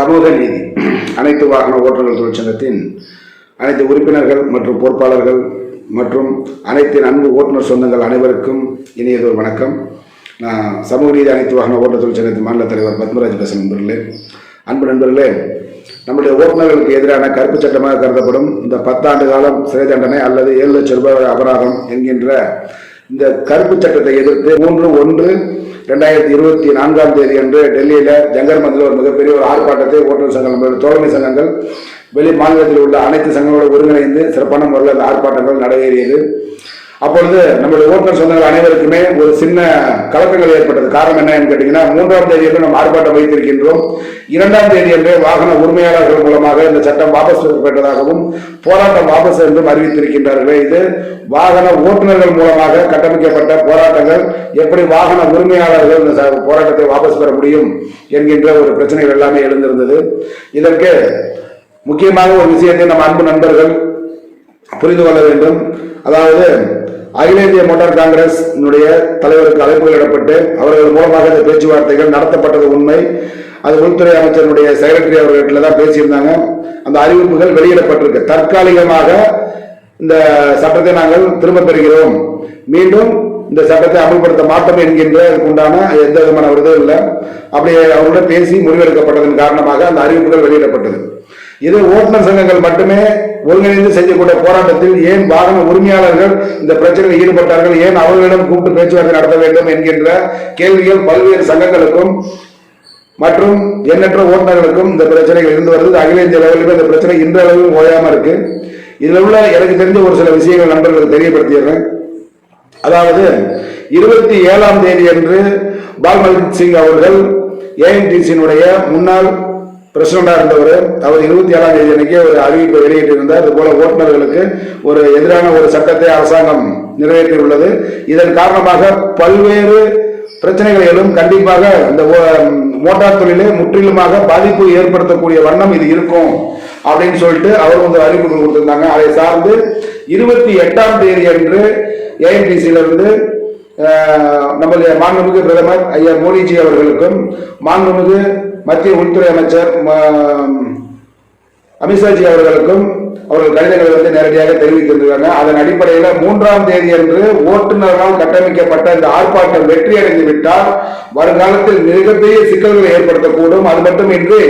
சமூக நீதி. அனைத்து வாகன ஓட்டுநர்கள் தொழிற்சங்கத்தின் அனைத்து உறுப்பினர்கள் மற்றும் பொறுப்பாளர்கள் மற்றும் அனைத்து அன்பு ஓட்டுநர் சொந்தங்கள் அனைவருக்கும் இனியதொரு வணக்கம். நான் சமூக நீதி அனைத்து வாகன ஓட்டுநர் தொழிற்சங்கத்தின் மாநில தலைவர் பத்மராஜ் பேசும் நண்பர்களே. அன்பு நண்பர்களே நம்முடைய ஓட்டுநர்களுக்கு எதிரான கருப்பு சட்டமாக கருதப்படும் இந்த பத்தாண்டு காலம் சிறை தண்டனை அல்லது ஏழு லட்சம் ரூபாய் அபராதம் என்கின்ற இந்த கருப்பு சட்டத்தை எதிர்த்து மூன்று ஒன்று ரெண்டாயிரத்தி இருபத்தி நான்காம் தேதி அன்று டெல்லியில் ஜங்கர் மந்தில் ஒரு மிகப்பெரிய ஒரு ஆர்ப்பாட்டத்தை ஓட்டுநர் சங்கங்கள் தோழமை சங்கங்கள் வெளி மாநிலத்தில் உள்ள அனைத்து சங்கங்களோடு ஒருங்கிணைந்து சிறப்பான முறையில் அந்த ஆர்ப்பாட்டங்கள் நடைபெறியது அப்பொழுது நம்முடைய ஓட்டுநர் சொந்தங்கள் அனைவருக்குமே ஒரு சின்ன கலக்கங்கள் ஏற்பட்டது. காரணம் என்னன்னு கேட்டீங்கன்னா மூன்றாம் தேதி என்று நாம் ஆர்ப்பாட்டம் வைத்திருக்கின்றோம். இரண்டாம் தேதி என்று வாகன உரிமையாளர்கள் மூலமாக இந்த சட்டம் வாபஸ் பெற்றதாகவும் போராட்டம் வாபஸ் என்றும் அறிவித்திருக்கின்றார்கள். இது வாகன ஓட்டுநர்கள் மூலமாக கட்டமைக்கப்பட்ட போராட்டங்கள். எப்படி வாகன உரிமையாளர்கள் இந்த போராட்டத்தை வாபஸ் பெற முடியும் என்கின்ற ஒரு பிரச்சனைகள் எல்லாமே எழுந்திருந்தது. இதற்கு முக்கியமாக ஒரு விஷயத்தை நம் அன்பு நண்பர்கள் புரிந்து கொள்ள வேண்டும். அதாவது அகில இந்திய மோட்டார் காங்கிரஸ் தலைவருக்கு அழைப்புகள் இடப்பட்டு அவர்கள் மூலமாக இந்த பேச்சுவார்த்தைகள் நடத்தப்பட்டது உண்மை. அது உள்துறை அமைச்சருடைய செக்ரட்டரி அவர்கிட்ட தான் பேசியிருந்தாங்க. அந்த அறிவிப்புகள் வெளியிடப்பட்டிருக்கு. தற்காலிகமாக இந்த சட்டத்தை நாங்கள் திரும்ப பெறுகிறோம். மீண்டும் இந்த சட்டத்தை அமல்படுத்த மாட்டோம் என்கின்ற உண்டான எந்த விதமான ஒரு இதுவும் இல்லை. அப்படி அவருடன் பேசி முடிவெடுக்கப்பட்டதன் காரணமாக அந்த அறிவிப்புகள் வெளியிடப்பட்டது. இது ஓட்டுநர் சங்கங்கள் மட்டுமே ஒருங்கிணைந்து செய்யக்கூடிய போராட்டத்தில் ஏன் வாகன உரிமையாளர்கள் இந்த பிரச்சனையில் ஈடுபட்டார்கள்? ஏன் அவர்களிடம் கூப்பிட்டு பேச்சுவார்த்தை நடத்த வேண்டும் என்கின்ற கேள்விகள் பல்வேறு சங்கங்களுக்கும் மற்றும் எண்ணற்ற ஓட்டுநர்களுக்கும் இந்த பிரச்சனைகள் இருந்து வருது. அகில இந்திய அளவிலுமே இந்த பிரச்சனை இன்றளவும் ஓயாம இருக்கு. இதுல உள்ள எனக்கு தெரிஞ்ச ஒரு சில விஷயங்கள் நண்பர்களுக்கு தெரியப்படுத்திடுறேன். அதாவது இருபத்தி ஏழாம் தேதி அன்று பால்மல்ஜித் சிங் அவர்கள் ஏஎன்டிசியினுடைய முன்னாள் பிரசிடண்டாக இருந்தவர் அவர் இருபத்தி ஏழாம் தேதி அன்னைக்கு ஒரு அறிவிப்பை வெளியிட்டிருந்தார். இது போல ஓட்டுநர்களுக்கு ஒரு எதிரான ஒரு சட்டத்தை அரசாங்கம் நிறைவேற்றியுள்ளது. இதன் காரணமாக பல்வேறு பிரச்சனைகள் எழும். கண்டிப்பாக இந்த ஓ- மோட்டார் தொழிலே முற்றிலுமாக பாதிப்பு ஏற்படுத்தக்கூடிய வண்ணம் இது இருக்கும் அப்படின்னு சொல்லிட்டு அவர் வந்து அறிவிப்புகள் கொடுத்திருந்தாங்க. அதை சார்ந்து இருபத்தி எட்டாம் தேதி அன்று ஏஎன்டிசியில நம்முடைய மாண்புமிகு பிரதமர் ஐயா மோடிஜி அவர்களுக்கும் மாண்புமிகு மத்திய உள்துறை அமைச்சர் அமித்ஷாஜி அவர்களுக்கும் அவர்கள் கடிதங்களை வந்து நேரடியாக தெரிவித்திருக்கிறாங்க. அதன் அடிப்படையில் மூன்றாம் தேதி அன்று ஓட்டுநர்களால் கட்டமைக்கப்பட்ட இந்த ஆர்ப்பாட்டம் வெற்றி அடைந்து விட்டால் வருங்காலத்தில் மிகப்பெரிய சிக்கல்களை ஏற்படுத்தக்கூடும். அது மட்டுமின்றி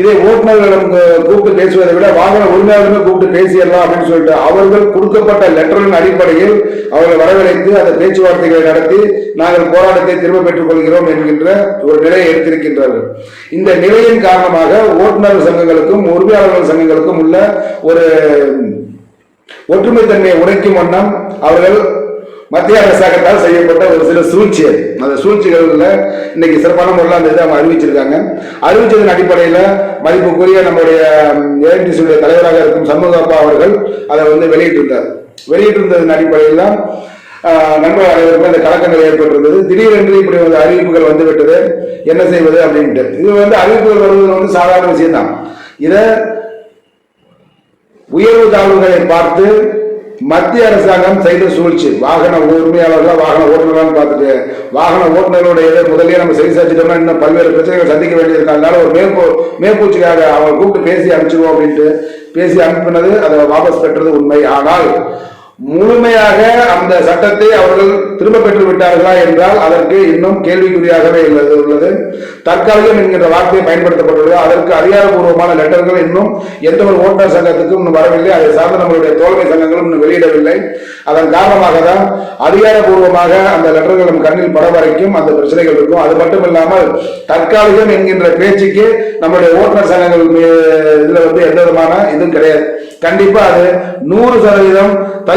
இதை ஓட்டுநர்களிடம் கூப்பிட்டு பேசுவதை விட வாகன உரிமையாளர்கள் கூப்பிட்டு பேசிடலாம் அப்படின்னு சொல்லிட்டு அவர்கள் கொடுக்கப்பட்ட லெட்டரின் அடிப்படையில் அவர்கள் வரவழைத்து அந்த பேச்சுவார்த்தைகளை நடத்தி நாங்கள் போராட்டத்தை திரும்ப பெற்றுக் கொள்கிறோம் என்கின்ற ஒரு நிலையை எடுத்திருக்கின்றார்கள். இந்த நிலையின் காரணமாக ஓட்டுநர் சங்கங்களுக்கும் உரிமையாளர்கள் சங்கங்களுக்கும் உள்ள ஒரு ஒற்றுமை தன்மையை உடைக்கும் வண்ணம் அவர்கள் மத்திய அரசாங்கத்தால் செய்யப்பட்ட ஒரு சில சூழ்ச்சி அது. அந்த சூழ்ச்சிகள்ல இன்னைக்கு சிறப்பான முறையில் அந்த இதை அவங்க அறிவிச்சிருக்காங்க. அறிவிச்சதன் அடிப்படையில் மதிப்புக்குரிய நம்முடைய ஏஎன்டிசியுடைய தலைவராக இருக்கும் சண்முகப்பா அவர்கள் அதை வந்து வெளியிட்டிருந்தார். வெளியிட்டிருந்ததன் அடிப்படையில் தான் ஆஹ், நண்பர் அனைவருக்கும் அந்த கலக்கங்கள் ஏற்பட்டிருந்தது. திடீரென்று இப்படி வந்து அறிவிப்புகள் வந்து விட்டது என்ன செய்வது அப்படின்ட்டு. இது வந்து அறிவிப்புகள் வருவது வந்து சாதாரண விஷயம் தான் இதை உயர்வு தாழ்வுகளை பார்த்து மத்திய அரசாங்கம் செய்த சூழ்ச்சி. வாகன உரிமையாளர்கள் வாகன ஓட்டுநர்கள் பார்த்துட்டு வாகன ஓட்டுநர்களுடைய இதை முதல்லயே நம்ம சரி செஞ்சிட்டோம்னா இன்னும் பல்வேறு பிரச்சனைகள் சந்திக்க வேண்டியிருக்கு அதனால ஒரு மேம்போ மேம்பூச்சிக்காக அவங்க கூப்பிட்டு பேசி அனுப்பிச்சிடுவோம் அப்படின்ட்டு பேசி அனுப்பினது அதை வாபஸ் பெற்றது உண்மை. ஆனால் முழுமையாக அந்த சட்டத்தை அவர்கள் திரும்ப பெற்று விட்டார்களா என்றால் அதற்கு இன்னும் கேள்விக்குறியாகவே உள்ளது. தற்காலிகம் என்கின்ற வார்த்தை பயன்படுத்தப்பட்டுள்ளது. அதற்கு அதிகாரப்பூர்வமான லெட்டர்கள் இன்னும் எந்த ஒரு ஓட்டர் சங்கத்துக்கும் இன்னும் வரவில்லை. அதை சார்ந்த நம்மளுடைய தோல்மை சங்கங்களும் இன்னும் வெளியிடவில்லை. அதன் காரணமாக தான் அதிகாரப்பூர்வமாக அந்த லெட்டர்கள் நம் கண்ணில் பட வரைக்கும் அந்த பிரச்சனைகள் இருக்கும். அது மட்டும் இல்லாமல் தற்காலிகம் என்கின்ற பேச்சுக்கு நம்முடைய ஓட்டுநர் சங்கங்கள் இதுல வந்து எந்த விதமான இதுவும் கிடையாது. கண்டிப்பா அது நூறு சதவீதம்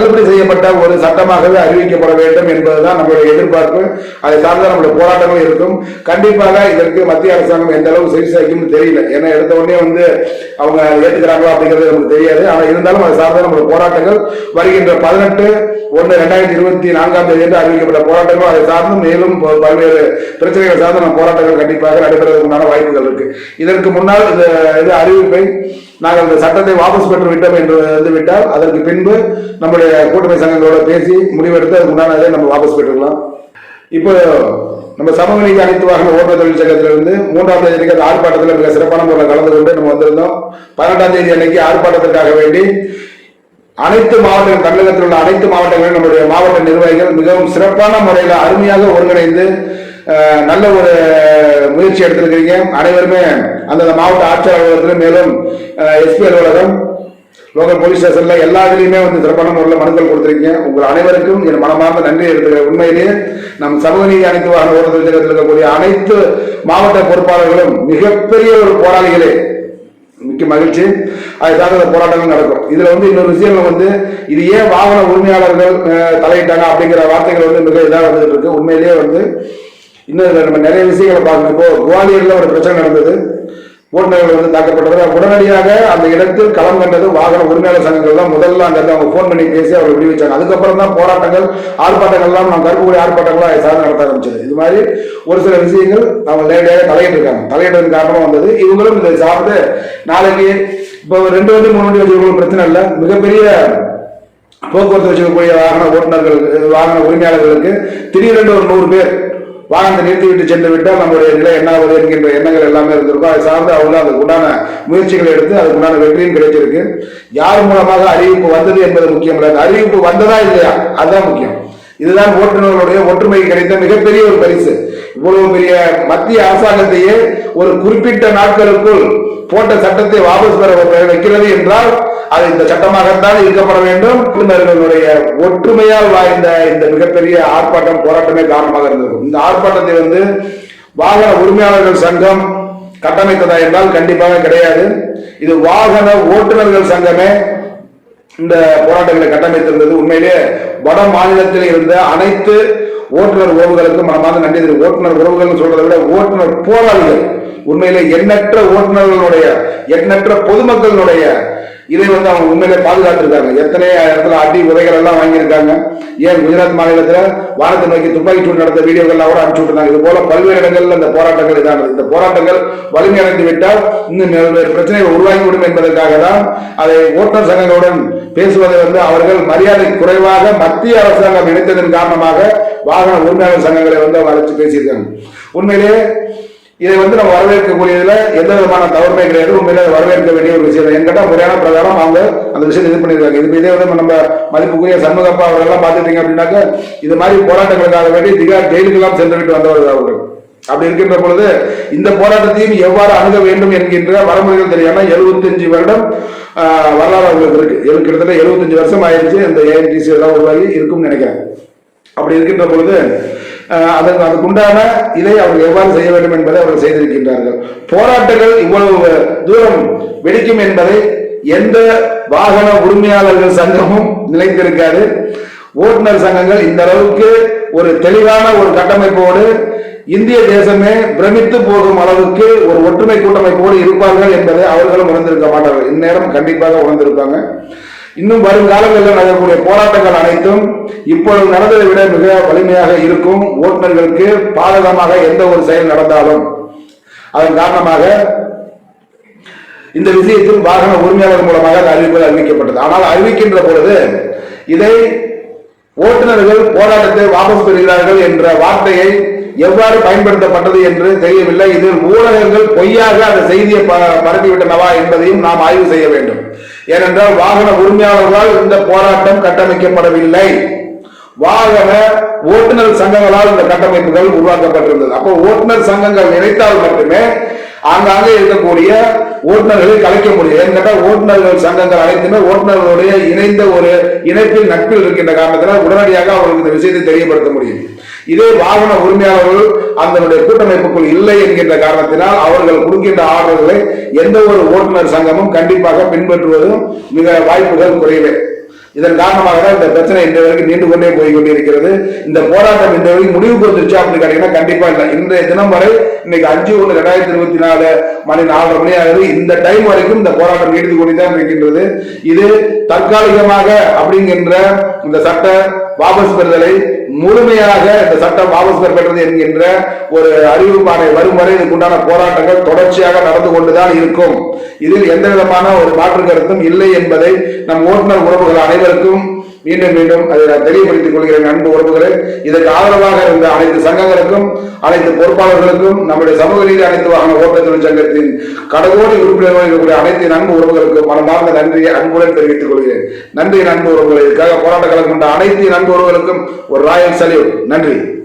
தள்ளுபடி செய்யப்பட்ட ஒரு சட்டமாகவே அறிவிக்கப்பட வேண்டும் என்பதுதான் நம்மளுடைய எதிர்பார்ப்பு. அதை சார்ந்த நம்மளுடைய போராட்டங்கள் இருக்கும். கண்டிப்பாக இதற்கு மத்திய அரசாங்கம் எந்த அளவு சரி செய்யும்னு தெரியல. ஏன்னா எடுத்த உடனே வந்து அவங்க ஏத்துக்கிறாங்களா அப்படிங்கிறது நமக்கு தெரியாது. ஆனால் இருந்தாலும் அது சார்ந்த நம்மளுடைய போராட்டங்கள் வருகின்ற பதினெட்டு ஒன்று ரெண்டாயிரத்தி இருபத்தி நான்காம் தேதி என்று அறிவிக்கப்பட்ட போராட்டங்கள். அதை சார்ந்து மேலும் பல்வேறு பிரச்சனைகள் சார்ந்த நம்ம போராட்டங்கள் கண்டிப்பாக நடைபெறுவதற்கான வாய்ப்புகள் இருக்கு. இதற்கு முன்னால் இந்த இது அறிவிப்பை நாங்கள் இந்த சட்டத்தை வாபஸ் பெற்று விட்டோம் என்று வந்து விட்டால் அதற்கு பின்பு நம்முடைய கூட்டணி சங்கங்களோட பேசி முடிவெடுத்து அதுக்கு உண்டானதை நம்ம வாபஸ் பெற்றுக்கலாம். இப்போ நம்ம சமூக நீதி அனைத்து வாகன ஓட்டுநர் தொழிற்சங்கத்திலிருந்து மூன்றாம் தேதி அன்றைக்கு அந்த ஆர்ப்பாட்டத்தில் மிக சிறப்பான முறையில் கலந்து கொண்டு நம்ம வந்திருந்தோம். பதினெட்டாம் தேதி அன்னைக்கு ஆர்ப்பாட்டத்திற்காக வேண்டி அனைத்து மாவட்டங்கள் தமிழகத்தில் உள்ள அனைத்து மாவட்டங்களிலும் நம்முடைய மாவட்ட நிர்வாகிகள் மிகவும் சிறப்பான முறையில் அருமையாக ஒருங்கிணைந்து நல்ல ஒரு முயற்சி எடுத்திருக்கிறீங்க. அனைவருமே அந்தந்த மாவட்ட ஆட்சியர் அலுவலகத்தில் மேலும் எஸ்பி அலுவலகம் லோக்கல் போலீஸ் ஸ்டேஷன்ல எல்லா இதுலையுமே வந்து சிறப்பான முறையில் மனுக்கள் கொடுத்துருக்கீங்க. உங்கள் அனைவருக்கும் என் மனமார்ந்த நன்றி எடுத்துக்க உண்மையிலேயே நம் சமூக நீதி அனைத்து வாகன இருக்கக்கூடிய அனைத்து மாவட்ட பொறுப்பாளர்களும் மிகப்பெரிய ஒரு போராளிகளே. மிக்க மகிழ்ச்சி. அதுக்காக சார்ந்த போராட்டங்கள் நடக்கும். இதுல வந்து இன்னொரு விஷயங்கள் வந்து இது ஏன் வாகன உரிமையாளர்கள் தலையிட்டாங்க அப்படிங்கிற வார்த்தைகள் வந்து மிக இதாக வந்துட்டு இருக்கு. உண்மையிலேயே வந்து இன்னும் நம்ம நிறைய விஷயங்களை பார்க்கணும் இப்போ குவாலியர்ல ஒரு பிரச்சனை நடந்தது. ஓட்டுநர்கள் வந்து தாக்கப்பட்டது. உடனடியாக அந்த இடத்தில் களம் கண்டது வாகன உரிமையாளர் சங்கங்கள் தான் முதல்ல அங்க இருந்து அவங்க ஃபோன் பண்ணி பேசி அவர் விடுவிச்சாங்க அதுக்கப்புறம் தான் போராட்டங்கள் ஆர்ப்பாட்டங்கள்லாம் நம்ம கருப்புக்குடி ஆர்ப்பாட்டங்களாக சார்ந்து நடத்த ஆரம்பிச்சது. இது மாதிரி ஒரு சில விஷயங்கள் அவங்க நேரடியாக தலையிட்டு இருக்காங்க தலையிட்டதன் காரணமாக வந்தது. இவங்களும் இதை சார்ந்து நாளைக்கு இப்போ ரெண்டு வண்டி மூணு வண்டி வச்சிருக்கவங்க பிரச்சனை இல்லை. மிகப்பெரிய போக்குவரத்து வச்சுக்கக்கூடிய வாகன ஓட்டுநர்கள் வாகன உரிமையாளர்களுக்கு திடீரென்று ஒரு நூறு பேர் வாகனத்தை நிறுத்திவிட்டு சென்று விட்டால் நம்முடைய நிலை என்ன ஆகுது என்கின்ற எண்ணங்கள் எல்லாமே இருந்திருக்கும். அதை சார்ந்து அவங்க அதுக்குண்டான முயற்சிகளை எடுத்து அதுக்கு உண்டான வெற்றியும் கிடைச்சிருக்கு. யார் மூலமாக அறிவிப்பு வந்தது என்பது முக்கியம் இல்லை அறிவிப்பு வந்ததா இல்லையா? அதுதான் முக்கியம். இதுதான் ஓட்டுநர்களுடைய ஒற்றுமை கிடைத்த மிகப்பெரிய ஒரு பரிசு. இவ்வளவு பெரிய மத்திய அரசாங்கத்தையே ஒரு குறிப்பிட்ட நாட்களுக்குள் போட்ட சட்டத்தை வாபஸ் பெற வைக்கிறது என்றால் அது இந்த சட்டமாகத்தான் இருக்கப்பட வேண்டும். ஓட்டுநர்களுடைய ஒற்றுமையால் வாய்ந்த இந்த மிகப்பெரிய ஆர்ப்பாட்டம் போராட்டமே காரணமாக இருந்திருக்கும். இந்த ஆர்ப்பாட்டத்தை வந்து வாகன உரிமையாளர்கள் சங்கம் கட்டமைத்ததா என்றால் கண்டிப்பாக கிடையாது. இது வாகன ஓட்டுநர்கள் சங்கமே இந்த போராட்டங்களை கட்டமைத்திருந்தது. உண்மையிலே வட மாநிலத்தில் இருந்த அனைத்து ஓட்டுநர் உறவுகளுக்கும் மனமார்ந்த நன்றி. ஓட்டுநர் உறவுகள் சொல்றதை விட ஓட்டுநர் போராளிகள். உண்மையிலே எண்ணற்ற ஓட்டுநர்களுடைய எண்ணற்ற பொதுமக்களுடைய இதை வந்து அவங்க உண்மையிலே பாதுகாத்திருக்காங்க. எத்தனை இடத்துல அடி உதைகள் எல்லாம் வாங்கியிருக்காங்க. ஏன் குஜராத் மாநிலத்தில் வானத்தை நோக்கி துப்பாக்கி சூடு நடந்த வீடியோக்கள் கூட அனுப்பிச்சு விட்டுருந்தாங்க. இது போல பல்வேறு இடங்களில் இந்த போராட்டங்கள் இதானது. இந்த போராட்டங்கள் வலிமையடைந்து விட்டால் இன்னும் பல்வேறு பிரச்சனைகள் உருவாகிவிடும் என்பதற்காக தான் அதை ஓட்டர் சங்கங்களுடன் பேசுவதை வந்து அவர்கள் மரியாதை குறைவாக மத்திய அரசாங்கம் இணைத்ததன் காரணமாக வாகன உரிமையாளர் சங்கங்களை வந்து அவங்க அழைச்சு பேசியிருக்காங்க. உண்மையிலே இதை வந்து நம்ம வரவேற்கக்கூடியதுல எந்த விதமான தவறுமே கிடையாது. உண்மையில வரவேற்க வேண்டிய ஒரு விஷயம். என்கிட்ட முறையான பிரகாரம் அவங்க அந்த விஷயத்தை இது பண்ணிருக்காங்க இது இதே வந்து நம்ம மதிப்புக்குரிய சண்முகப்பா அவர்களெல்லாம் பார்த்துட்டீங்க அப்படின்னாக்க இது மாதிரி போராட்டங்களுக்காக வேண்டி திகார் ஜெயிலுக்கெல்லாம் சென்று வந்தவர்கள் அவர்கள் அப்படி இருக்கின்ற பொழுது இந்த போராட்டத்தையும் எவ்வாறு அணுக வேண்டும் என்கின்ற வரமுறைகள் தெரியாம எழுபத்தஞ்சு வருடம் வரலாறு அவர்களுக்கு இருக்கு. கிட்டத்தட்ட எழுபத்தஞ்சு வருஷம் ஆயிடுச்சு. இந்த ஏஎன்டிசி எல்லாம் உருவாகி இருக்கும்னு நினைக்கிறேன். அப்படி இருக்கின்ற பொழுது அதற்கு அதுக்குண்டான இதை அவர்கள் எவ்வாறு செய்ய வேண்டும் என்பதை அவர்கள் செய்திருக்கின்றார்கள். போராட்டங்கள் இவ்வளவு தூரம் வெடிக்கும் என்பதை எந்த வாகன உரிமையாளர்கள் சங்கமும் நிலைத்திருக்காது. ஓட்டுநர் சங்கங்கள் இந்த அளவுக்கு ஒரு தெளிவான ஒரு கட்டமைப்போடு இந்திய தேசமே பிரமித்து போகும் அளவுக்கு ஒரு ஒற்றுமை கூட்டமைப்போடு இருப்பார்கள் என்பதை அவர்களும் உணர்ந்திருக்க மாட்டார்கள். இந்நேரம் கண்டிப்பாக உணர்ந்திருப்பாங்க. இன்னும் வருங்காலங்களில் நடக்கக்கூடிய போராட்டங்கள் அனைத்தும் இப்பொழுது நடந்ததை விட மிக வலிமையாக இருக்கும். ஓட்டுநர்களுக்கு பாதகமாக எந்த ஒரு செயல் நடந்தாலும். அதன் காரணமாக இந்த விஷயத்தில் வாகன உரிமையாளர் மூலமாக அந்த அறிவிப்பு அறிவிக்கப்பட்டது. ஆனால் அறிவிக்கின்ற பொழுது இதை ஓட்டுநர்கள் போராட்டத்தை வாபஸ் பெறுகிறார்கள் என்ற வார்த்தையை எவ்வாறு பயன்படுத்தப்பட்டது என்று தெரியவில்லை. இதில் ஊடகங்கள் பொய்யாக அந்த செய்தியை பரப்பிவிட்டனவா என்பதையும் நாம் ஆய்வு செய்ய வேண்டும். ஏனென்றால் வாகன உரிமையாளர்களால் இந்த போராட்டம் கட்டமைக்கப்படவில்லை. வாகன ஓட்டுநர் சங்கங்களால் இந்த கட்டமைப்புகள் உருவாக்கப்பட்டிருந்தது. அப்போ ஓட்டுநர் சங்கங்கள் நினைத்தால் மட்டுமே ஆங்காங்கே இருக்கக்கூடிய ஓட்டுநர்களை கலைக்க முடியும். ஏன்னு ஓட்டுநர்கள் சங்கங்கள் அனைத்துமே ஓட்டுநர்களுடைய இணைந்த ஒரு இணைப்பில் நட்பில் இருக்கின்ற காரணத்தினால் உடனடியாக அவர்களுக்கு இந்த விஷயத்தை தெரியப்படுத்த முடியும். இதே வாகன உரிமையாளர்கள் அதனுடைய கூட்டமைப்புக்குள் இல்லை என்கின்ற காரணத்தினால் அவர்கள் கொடுக்கின்ற ஆர்டர்களை எந்த ஒரு ஓட்டுநர் சங்கமும் கண்டிப்பாக பின்பற்றுவதும் மிக வாய்ப்புகள் குறைவே. இதன் காரணமாக தான் இந்த பிரச்சனை இந்த வரைக்கும் நீண்டு கொண்டே போய் கொண்டிருக்கிறது இந்த போராட்டம் இந்த வரைக்கும் முடிவுக்கு வந்துருச்சு அப்படின்னு கேட்டீங்கன்னா கண்டிப்பா இல்லை. இன்றைய தினம் வரை இன்னைக்கு அஞ்சு ஒன்று ரெண்டாயிரத்தி இருபத்தி நாலு மணி நாலரை மணி ஆகுது இந்த டைம் வரைக்கும் இந்த போராட்டம் நீடித்து கொண்டுதான் இருக்கின்றது. இது தற்காலிகமாக அப்படிங்கின்ற இந்த சட்ட வாபஸ் பெறுதலை முழுமையாக இந்த சட்டம் வாபஸ் பெறப்பட்டது என்கின்ற ஒரு அறிவிப்பானை வரும் வரை இதுக்குண்டான போராட்டங்கள் தொடர்ச்சியாக நடந்து கொண்டுதான் இருக்கும். இதில் எந்த விதமான ஒரு மாற்று கருத்தும் இல்லை என்பதை நம் ஓட்டுநர் உறவுகள் அனைவருக்கும் மீண்டும் மீண்டும் அதை நான் தெளிவுபடுத்திக் கொள்கிறேன் அன்பு உறவுகளை. இதற்கு ஆதரவாக இருந்த அனைத்து சங்கங்களுக்கும் அனைத்து பொறுப்பாளர்களுக்கும் நம்முடைய சமூக நீதி அனைத்து வாகன ஓட்ட தொழிற்சங்கத்தின் கடவோடு உறுப்பினர்கள் இருக்கக்கூடிய அனைத்து அன்பு உறவுகளுக்கும் மனமார்ந்த நன்றியை அன்புடன் தெரிவித்துக் கொள்கிறேன். நன்றி நண்பு உறவுகளை. இதுக்காக போராட்ட கலந்து கொண்ட அனைத்து நண்பு உறவுகளுக்கும் ஒரு ராயல் சல்யூட். நன்றி.